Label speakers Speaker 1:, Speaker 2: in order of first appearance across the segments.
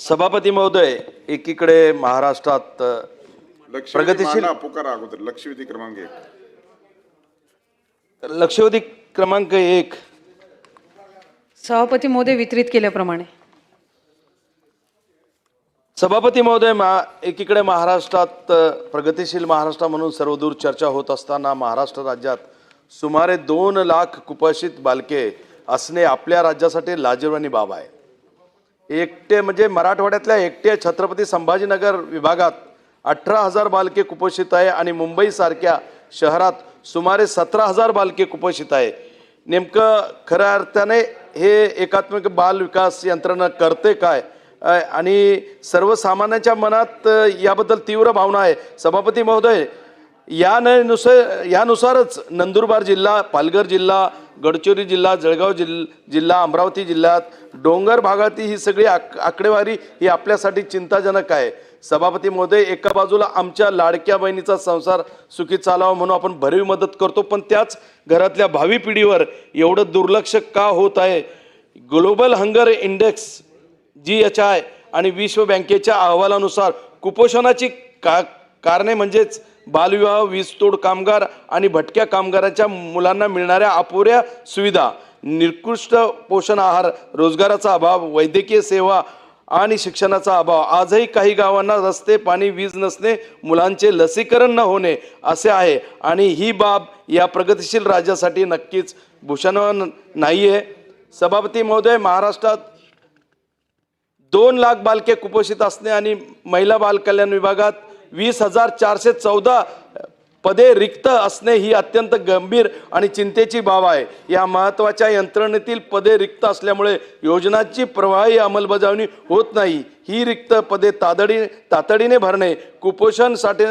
Speaker 1: सभापती महोदय एकीकडे महाराष्ट्रात प्रगतीशील-
Speaker 2: पुकारा अगोदर लक्षवेधी क्रमांक एक.
Speaker 1: लक्षवेधी क्रमांक एक.
Speaker 3: सभापती महोदय वितरित केल्याप्रमाणे.
Speaker 1: सभापती महोदय मा एकीकडे महाराष्ट्रात प्रगतिशील महाराष्ट्र म्हणून सर्वदूर चर्चा होत असताना महाराष्ट्र राज्यात सुमारे दोन लाख कुपोषित बालके असणे आपल्या राज्यासाठी लाजीरवाणी बाब आहे. एकटे म्हणजे मराठवाड्यातल्या एकटे छत्रपती संभाजीनगर विभागात अठरा हजार बालके कुपोषित आहे आणि मुंबईसारख्या शहरात सुमारे सतरा हजार बालके कुपोषित आहे. नेमकं खऱ्या अर्थाने हे एकात्मिक बाल विकास यंत्रणा करते काय? आणि सर्वसामान्यांच्या मनात याबद्दल तीव्र भावना आहे. सभापती महोदय या नुसार यानुसारच नंदुरबार जिल्हा पालघर जिल्हा गडचिरोली जिल्हा जळगाव जिल जिल्हा अमरावती जिल्ह्यात डोंगर भागातील ही सगळी आक आकडेवारी ही आपल्यासाठी चिंताजनक आहे. सभापती महोदय एका बाजूला आमच्या लाडक्या बहिणीचा संसार सुखी चालावा म्हणून आपण भरीव मदत करतो पण त्याच घरातल्या भावी पिढीवर एवढं दुर्लक्ष का होत आहे? Global hunger index G H I आणि विश्व बँकेच्या अहवालानुसार कुपोषणाची का कारणे म्हणजेच बालविवाह वीजतोड कामगार आणि भटक्या कामगाराच्या मुलांना मिळणाऱ्या अपुऱ्या सुविधा निकृष्ट पोषण आहार रोजगाराचा अभाव वैद्यकीय सेवा आणि शिक्षणाचा अभाव. आजही काही गावांना रस्ते पाणी वीज नसणे मुलांचे लसीकरण न होणे असे आहे. आणि ही बाब या प्रगतिशील राज्यासाठी नक्कीच भूषण नाही आहे सभापती महोदय महाराष्ट्रात दोन लाख बालके कुपोषित असणे आणि महिला बालकल्याण विभागात वीस हजार चारशे चौदा पदे रिक्त असणे ही अत्यंत गंभीर आणि चिंतेची बाब आहे. या महत्त्वाच्या यंत्रणेतील पदे रिक्त असल्यामुळे योजनांची प्रवाही अंमलबजावणी होत नाही. ही रिक्त पदे तातडी तातडीने भरणे कुपोषणसाठी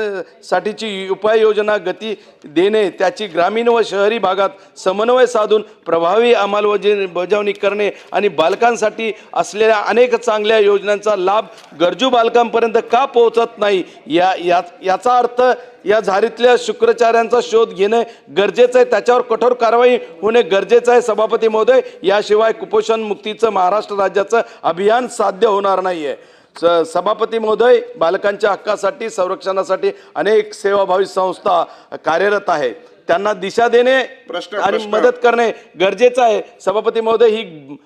Speaker 1: साठीची उपाययोजना गती देणे त्याची ग्रामीण व शहरी भागात समन्वय साधून प्रभावी अंमलबजावणी बजावणी करणे आणि बालकांसाठी असलेल्या अनेक चांगल्या योजनांचा लाभ गरजू बालकांपर्यंत का पोहोचत नाही? या या- याचा अर्थ या झारीतल्या शुक्राचार्यांचा शोध घेणे गरजेचं आहे. त्याच्यावर कठोर कारवाई होणे गरजेचं आहे. सभापती महोदय याशिवाय कुपोषण मुक्तीचं महाराष्ट्र राज्याचं अभियान साध्य होणार नाही आहे स सभापती महोदय बालकांच्या हक्कासाठी संरक्षणासाठी अनेक सेवाभावी संस्था कार्यरत आहे. त्यांना दिशा देणे
Speaker 2: प्रश्न-
Speaker 1: आणि. मदत करणे गरजेचं आहे. सभापती महोदय ही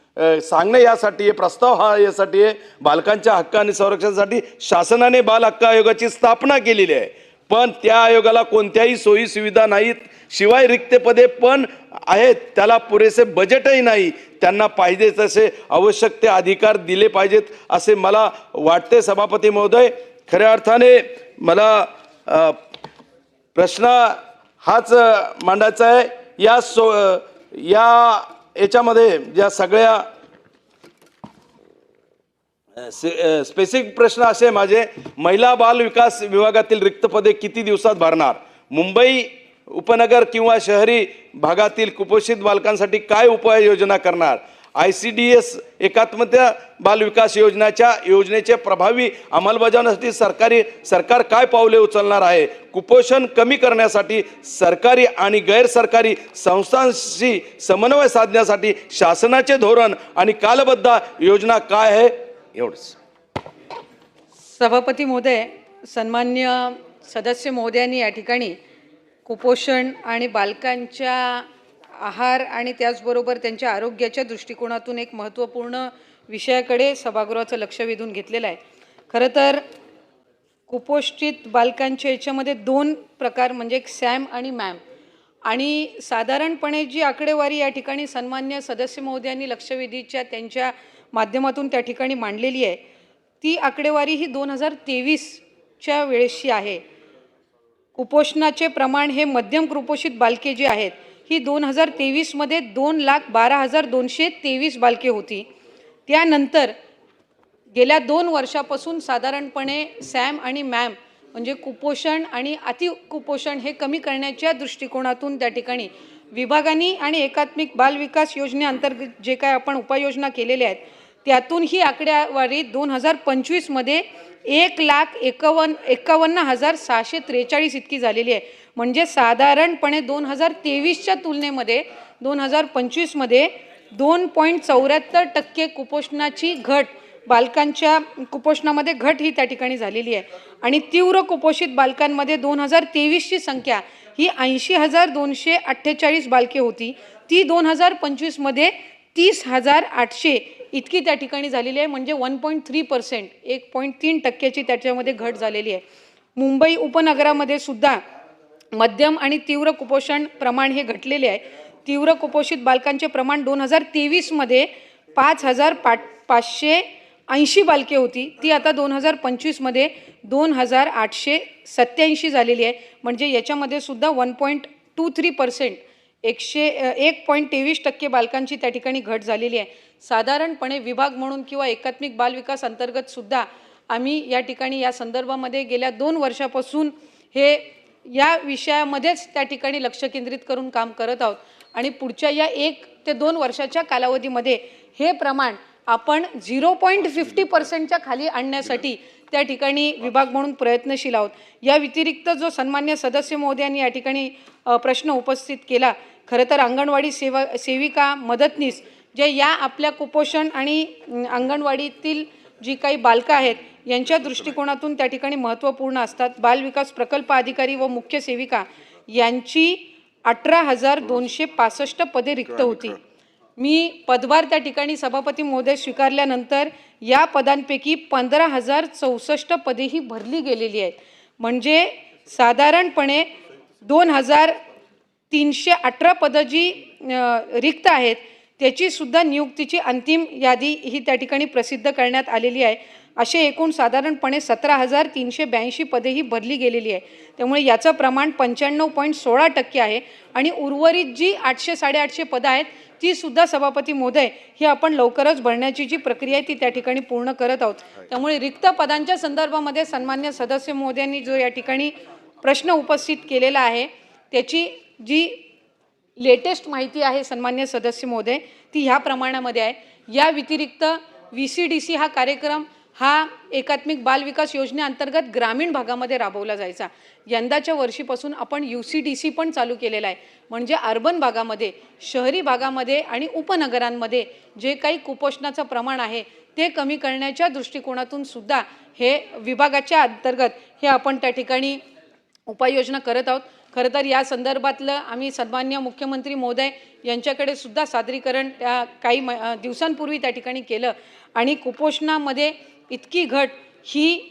Speaker 1: सांगणे यासाठी आहे प्रस्ताव हा यासाठी आहे. बालकांच्या हक्क आणि संरक्षणासाठी शासनाने बाल हक्क आयोगाची स्थापना केलेली आहे. पण त्या आयोगाला कोणत्याही सोयी सुविधा नाहीत. शिवाय रिक्त पदे पण आहेत. त्याला पुरेसे बजेटही नाही. त्यांना पाहिजे तसे आवश्यक ते अधिकार दिले पाहिजेत असे मला वाटते सभापती महोदय. खऱ्या अर्थाने मला प्रश्न हाच मांडायचा आहे. या सो या याच्यामध्ये ज्या सगळ्या स्पेसिफिक प्रश्न असे माझे. महिला बाल विकास विभागातील रिक्त पदे किती दिवसात भरणार? मुंबई उपनगर किंवा शहरी भागातील कुपोषित बालकांसाठी काय उपाययोजना करणार? आय सी डी एस एकात्मत्या बाल विकास योजनेच्या योजनेचे प्रभावी अंमलबजावणीसाठी सरकारी सरकार काय पावले उचलणार आहे? कुपोषण कमी करण्यासाठी सरकारी आणि गैरसरकारी संस्थांशी समन्वय साधण्यासाठी शासनाचे धोरण आणि कालबद्ध योजना काय आहे? एवढंच.
Speaker 3: सभापती महोदय सन्मान्य सदस्य महोदयांनी या ठिकाणी कुपोषण आणि बालकांच्या आहार आणि त्याचबरोबर त्यांच्या आरोग्याच्या दृष्टिकोनातून एक महत्त्वपूर्ण विषयाकडे सभागृहाचं लक्ष वेधून घेतलेलं आहे. खरं तर कुपोषित बालकांच्या याच्यामध्ये दोन प्रकार म्हणजे एक सॅम आणि मॅम. आणि साधारणपणे जी आकडेवारी या ठिकाणी सन्मान्य सदस्य महोदयांनी लक्षवेधीच्या त्यांच्या माध्यमातून त्या ठिकाणी मांडलेली आहे. ती आकडेवारी ही दोन हजार तेवीसच्या वेळेसची आहे. कुपोषणाचे प्रमाण हे मध्यम कुपोषित बालके जी आहेत ही दोन हजार तेवीसमध्ये दोन लाख बारा हजार दोनशे तेवीस बालके होती. त्यानंतर गेल्या दोन वर्षापासून साधारणपणे सॅम आणि मॅम म्हणजे कुपोषण आणि अतिकुपोषण हे कमी करण्याच्या दृष्टिकोनातून त्या ठिकाणी विभागांनी आणि एकात्मिक बालविकास योजनेअंतर्गत जे काय आपण उपाययोजना केलेल्या आहेत त्यातून ही आकडेवारी दोन हजार पंचवीसमध्ये एक लाख एकावन्न एकावन्न हजार सहाशे त्रेचाळीस इतकी झालेली आहे. म्हणजे साधारणपणे दोन हजार तेवीसच्या तुलनेमध्ये दोन हजार पंचवीसमध्ये दोन पॉईंट चौऱ्याहत्तर टक्के कुपोषणाची घट बालकांच्या कुपोषणामध्ये घट ही त्या ठिकाणी झालेली आहे. आणि तीव्र कुपोषित बालकांमध्ये दोन हजार तेवीसची संख्या ही ऐंशी हजार दोनशे अठ्ठेचाळीस बालके होती. ती दोन हजार पंचवीसमध्ये तीस हजार आठशे इतकी त्या ठिकाणी झालेली आहे म्हणजे वन पॉईंट थ्री पर्सेंट एक पॉईंट तीन टक्क्याची त्याच्यामध्ये घट झालेली आहे. मुंबई उपनगरामध्ये सुद्धा मध्यम आणि तीव्र कुपोषण प्रमाण हे घटलेले आहे. तीव्र कुपोषित बालकांचे प्रमाण दोन हजार तेवीसमध्ये पाच हजार पा पाचशे ऐंशी बालके होती. ती आता दोन हजार पंचवीसमध्ये दोन हजार आठशे सत्याऐंशी झालेली आहे. म्हणजे याच्यामध्ये सुद्धा one point two three percent एकशे एक पॉईंट तेवीस टक्के बालकांची त्या ठिकाणी घट झालेली आहे. साधारणपणे विभाग म्हणून किंवा एकात्मिक बालविकास अंतर्गत सुद्धा आम्ही या ठिकाणी या संदर्भामध्ये गेल्या दोन वर्षापासून हे या विषयामध्येच त्या ठिकाणी लक्ष केंद्रित करून काम करत आहोत. आणि पुढच्या या एक ते दोन वर्षाच्या कालावधीमध्ये हे प्रमाण आपण झिरो पॉईंट फिफ्टी पर्सेंटच्या खाली आणण्यासाठी त्या ठिकाणी विभाग म्हणून प्रयत्नशील आहोत. या व्यतिरिक्त जो सन्मान्य सदस्य महोदयांनी या ठिकाणी प्रश्न उपस्थित केला खरं तर अंगणवाडी सेवा सेविका मदतनीस जे या आपल्या कुपोषण आणि अंगणवाडीतील जी काही बालकं आहेत यांच्या दृष्टिकोनातून त्या ठिकाणी महत्त्वपूर्ण असतात. बालविकास प्रकल्प अधिकारी व मुख्य सेविका यांची अठरा हजार दोनशे पासष्ट पदे रिक्त होती. मी पदभार त्या ठिकाणी सभापती महोदय स्वीकारल्यानंतर या पदांपैकी पंधरा हजार चौसष्ट पदे ही भरली गेलेली आहेत. म्हणजे साधारणपणे दोन हजार तीनशे अठरा पदं जी रिक्त आहेत त्याची सुद्धा नियुक्तीची अंतिम यादी ही त्या ठिकाणी प्रसिद्ध करण्यात आलेली आहे. असे एकूण साधारणपणे सतरा हजार तीनशे ब्याऐंशी पदे ही भरली गेलेली आहे. त्यामुळे याचं प्रमाण पंच्याण्णव पॉईंट सोळा टक्के आहे आणि उर्वरित जी आठशे साडेआठशे पदं आहेत ती सुद्धा सभापती महोदय ही आपण लवकरच भरण्याची जी प्रक्रिया आहे ती त्या ठिकाणी पूर्ण करत आहोत. त्यामुळे रिक्त पदांच्या संदर्भामध्ये सन्मान्य सदस्य महोदयांनी जो या ठिकाणी प्रश्न उपस्थित केलेला आहे त्याची जी लेटेस्ट माहिती आहे सन्मान्य सदस्य महोदय ती ह्या प्रमाणामध्ये आहे. या व्यतिरिक्त व्ही सी डी सी हा कार्यक्रम हा एकात्मिक बालविकास योजनेअंतर्गत ग्रामीण भागामध्ये राबवला जायचा. यंदाच्या वर्षीपासून आपण यू सी डी सी पण चालू केलेला आहे. म्हणजे अर्बन भागामध्ये शहरी भागामध्ये आणि उपनगरांमध्ये जे काही कुपोषणाचं प्रमाण आहे ते कमी करण्याच्या दृष्टिकोनातून सुद्धा हे विभागाच्या अंतर्गत हे आपण त्या ठिकाणी उपाययोजना करत आहोत. खरं तर या संदर्भातलं आम्ही सन्मान्य मुख्यमंत्री महोदय यांच्याकडे सुद्धा सादरीकरण त्या काही म दिवसांपूर्वी त्या ठिकाणी केलं. आणि कुपोषणामध्ये इतकी घट ही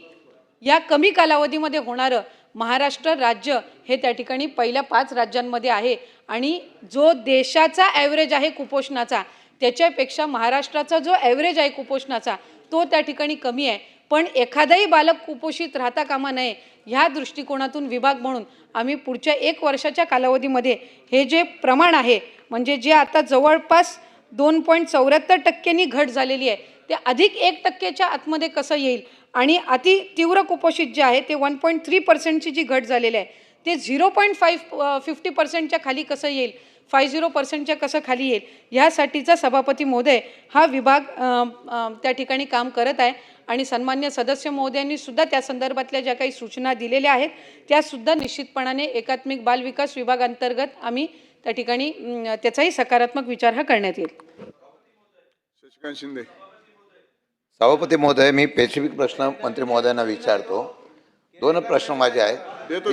Speaker 3: या कमी कालावधीमध्ये होणारं महाराष्ट्र राज्य हे त्या ठिकाणी पहिल्या पाच राज्यांमध्ये आहे. आणि जो देशाचा ॲव्हरेज आहे कुपोषणाचा त्याच्यापेक्षा महाराष्ट्राचा जो ॲव्हरेज आहे कुपोषणाचा तो त्या ठिकाणी कमी आहे. पण एखादाही बालक कुपोषित राहता कामा नये ह्या दृष्टिकोनातून विभाग म्हणून आम्ही पुढच्या एक वर्षाच्या कालावधीमध्ये हे जे प्रमाण आहे म्हणजे जे आता जवळपास दोन पॉईंट चौऱ्याहत्तर टक्क्यांनी घट झालेली आहे ते अधिक एक टक्क्याच्या आतमध्ये कसं येईल आणि अति तीव्र कुपोषित जे आहे ते वन पॉईंट थ्री पर्सेंटची जी घट झालेली आहे ते झिरो पॉईंट फाईव्ह फिफ्टी पर्सेंटच्या खाली कसं येईल फाय झिरो पर्सेंटच्या कसं खाली येईल ह्यासाठीचा सभापती महोदय हा विभाग त्या ठिकाणी काम करत आहे. आणि सन्मान्य सदस्य महोदयांनी सुद्धा त्या संदर्भातल्या ज्या काही सूचना दिलेल्या आहेत त्या सुद्धा निश्चितपणाने एकात्मिक बाल विकास विभागांतर्गत आम्ही त्या ठिकाणी त्याचाही सकारात्मक विचार हा करण्यात येईल.
Speaker 2: शशिकांत शिंदे.
Speaker 4: सभापती महोदय मी स्पेसिफिक प्रश्न मंत्री महोदयांना विचारतो. दोन प्रश्न माझे आहेत.